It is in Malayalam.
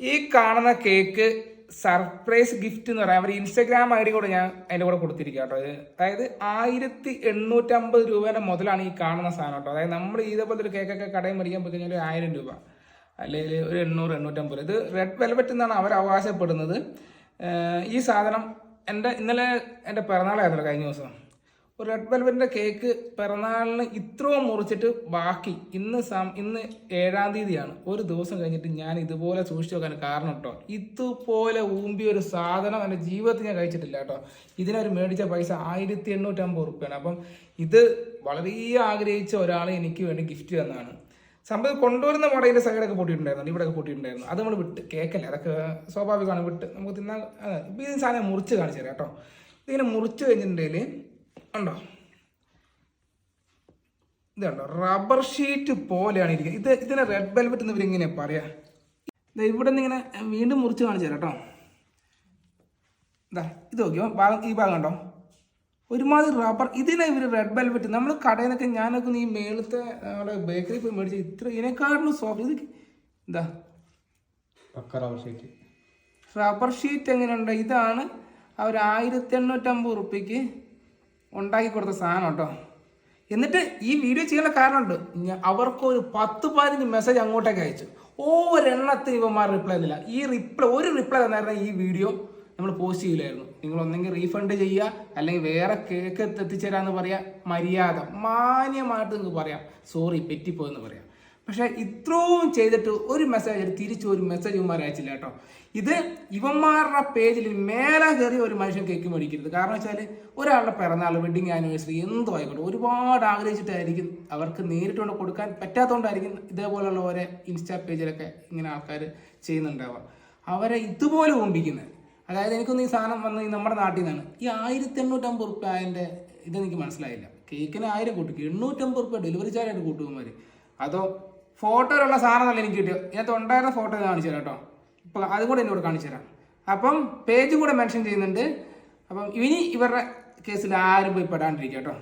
ഈ കാണുന്ന കേക്ക് സർപ്രൈസ് ഗിഫ്റ്റ് എന്ന് പറയാം. അവർ ഇൻസ്റ്റാഗ്രാം ഐ ഡി കൂടെ ഞാൻ അതിന്റെ കൂടെ കൊടുത്തിരിക്കുക കേട്ടോ. അതായത് ആയിരത്തി എണ്ണൂറ്റമ്പത് രൂപേന്റെ മുതലാണ് ഈ കാണുന്ന സാധനം കേട്ടോ. അതായത് നമ്മൾ ഇതേപോലത്തെ ഒരു കേക്കൊക്കെ കടയിൽ മേടിക്കാൻ പോയി കഴിഞ്ഞാൽ ഒരു ആയിരം രൂപ. അല്ലെങ്കിൽ ഒരു എണ്ണൂറ് എണ്ണൂറ്റമ്പത്. ഇത് റെഡ് വെൽവെറ്റ് എന്നാണ് അവർ അവകാശപ്പെടുന്നത്. ഈ സാധനം എന്റെ ഇന്നലെ എന്റെ പിറന്നാളായിരുന്നല്ലോ കഴിഞ്ഞ ദിവസം. ഒരു റെഡ് വെൽവെറ്റിന്റെ കേക്ക് പിറന്നാളിന് ഇത്രയും മുറിച്ചിട്ട് ബാക്കി. ഇന്ന് സം ഇന്ന് ഏഴാം തീയതിയാണ്. ഒരു ദിവസം കഴിഞ്ഞിട്ട് ഞാൻ ഇതുപോലെ സൂക്ഷിച്ചു വെക്കാൻ കാരണം കേട്ടോ ഇതുപോലെ ഊമ്പിയ ഒരു സാധനം എന്റെ ജീവിതത്തിൽ ഞാൻ കഴിച്ചിട്ടില്ല കേട്ടോ ഇതിനൊരു മേടിച്ച പൈസ ആയിരത്തി എണ്ണൂറ്റമ്പത് റുപ്യാണ്. അപ്പം ഇത് വളരെ ആഗ്രഹിച്ച ഒരാൾ എനിക്ക് വേണ്ടി ഗിഫ്റ്റ് തന്നാണ്. സംഭവം കൊണ്ടുവരുന്ന മുടയിന്റെ സൈഡൊക്കെ പൊട്ടിയിട്ടുണ്ടായിരുന്നു. ഇവിടെയൊക്കെ പൊട്ടിയിട്ടുണ്ടായിരുന്നു. അത് നമ്മൾ വിട്ട്. കേക്കല്ല അതൊക്കെ സ്വാഭാവികമാണ്. വിട്ട്. നമുക്ക് തിന്നാൻ ഈ സാധനം മുറിച്ച് കാണിച്ചു തരാം കേട്ടോ ഇതിങ്ങനെ മുറിച്ച് കഴിഞ്ഞിട്ടുണ്ടെങ്കിൽ ഉണ്ടോ ഇതുണ്ടോ റബ്ബർ ഷീറ്റ് പോലെയാണ് ഇരിക്കുന്നത്. ഇത് ഇതിനെ റെഡ് വെൽവെറ്റ് എന്ന് ഇവരിങ്ങനെ പറയാ. ഇവിടെ നിന്ന് ഇങ്ങനെ വീണ്ടും മുറിച്ച് കാണിച്ചു തരാം കേട്ടോ. ഇതാ ഇത് നോക്കിയോ? ഭാഗം ഈ ഭാഗം കണ്ടോ? ഒരുമാതിരി റബ്ബർ ഇതിനെ ഇവർ റെഡ് വെൽവെറ്റ് നമ്മൾ കടയിൽ നിന്നൊക്കെ ഞാനൊക്കെ ഈ മേളത്തെ നമ്മുടെ ബേക്കറി പോയി മേടിച്ച ഇത്ര ഇതിനെക്കാട്ടിലും സോഫ്റ്റ് ഇത് എന്താ റബ്ബർ ഷീറ്റ് റബ്ബർ ഷീറ്റ് എങ്ങനെയുണ്ട്? ഇതാണ് അവർ ആയിരത്തി എണ്ണൂറ്റമ്പത് റുപ്യക്ക് ഉണ്ടാക്കി കൊടുത്ത സാധനം കേട്ടോ. എന്നിട്ട് ഈ വീഡിയോ ചെയ്യാനുള്ള കാരണമുണ്ട്. അവർക്ക് ഒരു പത്ത് പതിനഞ്ച് മെസ്സേജ് അങ്ങോട്ടേക്ക് അയച്ചു. ഒരെണ്ണത്തിന് ഇവന്മാർ റിപ്ലൈ തന്നില്ല. ഈ റിപ്ലൈ ഒരു റിപ്ലൈ തന്നായിരുന്നു ഈ വീഡിയോ നമ്മൾ പോസ്റ്റ് ചെയ്യില്ലായിരുന്നു. നിങ്ങൾ ഒന്നെങ്കിൽ റീഫണ്ട് ചെയ്യുക അല്ലെങ്കിൽ വേറെ കേക്ക് എത്തിച്ചേരാന്ന് പറയാം. മര്യാദ മാന്യമായിട്ട് നിങ്ങൾക്ക് പറയാം. സോറി പെറ്റിപ്പോയെന്ന് പറയാം. പക്ഷെ ഇത്രയും ചെയ്തിട്ട് ഒരു മെസ്സേജ് തിരിച്ച് ഒരു മെസ്സേജ് ഇവന്മാർ അയച്ചില്ല കേട്ടോ. ഇത് ഇവന്മാരുടെ പേജിൽ മേലെ കയറി ഒരു മനുഷ്യൻ കേക്ക് മേടിക്കരുത്. കാരണം വെച്ചാൽ ഒരാളുടെ പിറന്നാൾ വെഡിങ് ആനിവേഴ്സറി എന്തോ ആയിക്കോട്ടെ. ഒരുപാട് ആഗ്രഹിച്ചിട്ടായിരിക്കും അവർക്ക് നേരിട്ടുകൊണ്ട് കൊടുക്കാൻ പറ്റാത്തതുകൊണ്ടായിരിക്കും ഇതേപോലെയുള്ള ഓരോ ഇൻസ്റ്റാ പേജിലൊക്കെ ഇങ്ങനെ ആൾക്കാർ ചെയ്യുന്നുണ്ടാവുക. അവരെ ഇതുപോലെ ഓമ്പിക്കുന്നത്. അതായത് എനിക്കൊന്ന് ഈ സാധനം വന്ന് നമ്മുടെ നാട്ടിൽ നിന്നാണ്. ഈ ആയിരത്തി എണ്ണൂറ്റമ്പത് റുപ്യ ഇതെനിക്ക് മനസ്സിലായില്ല. കേക്കിന് ആയിരം കൂട്ടിക്കും എണ്ണൂറ്റമ്പത് റുപ്യ ഡെലിവറി ചാർജ് ആയിട്ട് കൂട്ടുമാർ അതോ ഫോട്ടോയിലുള്ള സാധനമല്ല എനിക്ക് കിട്ടിയത്. ഇതിനകത്ത് ഉണ്ടായിരുന്ന ഫോട്ടോ കാണിച്ചു തരാം കേട്ടോ. ഇപ്പം അതും കൂടെ എന്നോട് കാണിച്ചു തരാം. അപ്പം പേജ് കൂടെ മെൻഷൻ ചെയ്യുന്നുണ്ട്. അപ്പം ഇനി ഇവരുടെ കേസിൽ ആരും പോയി പെടാണ്ടിരിക്കുക കേട്ടോ.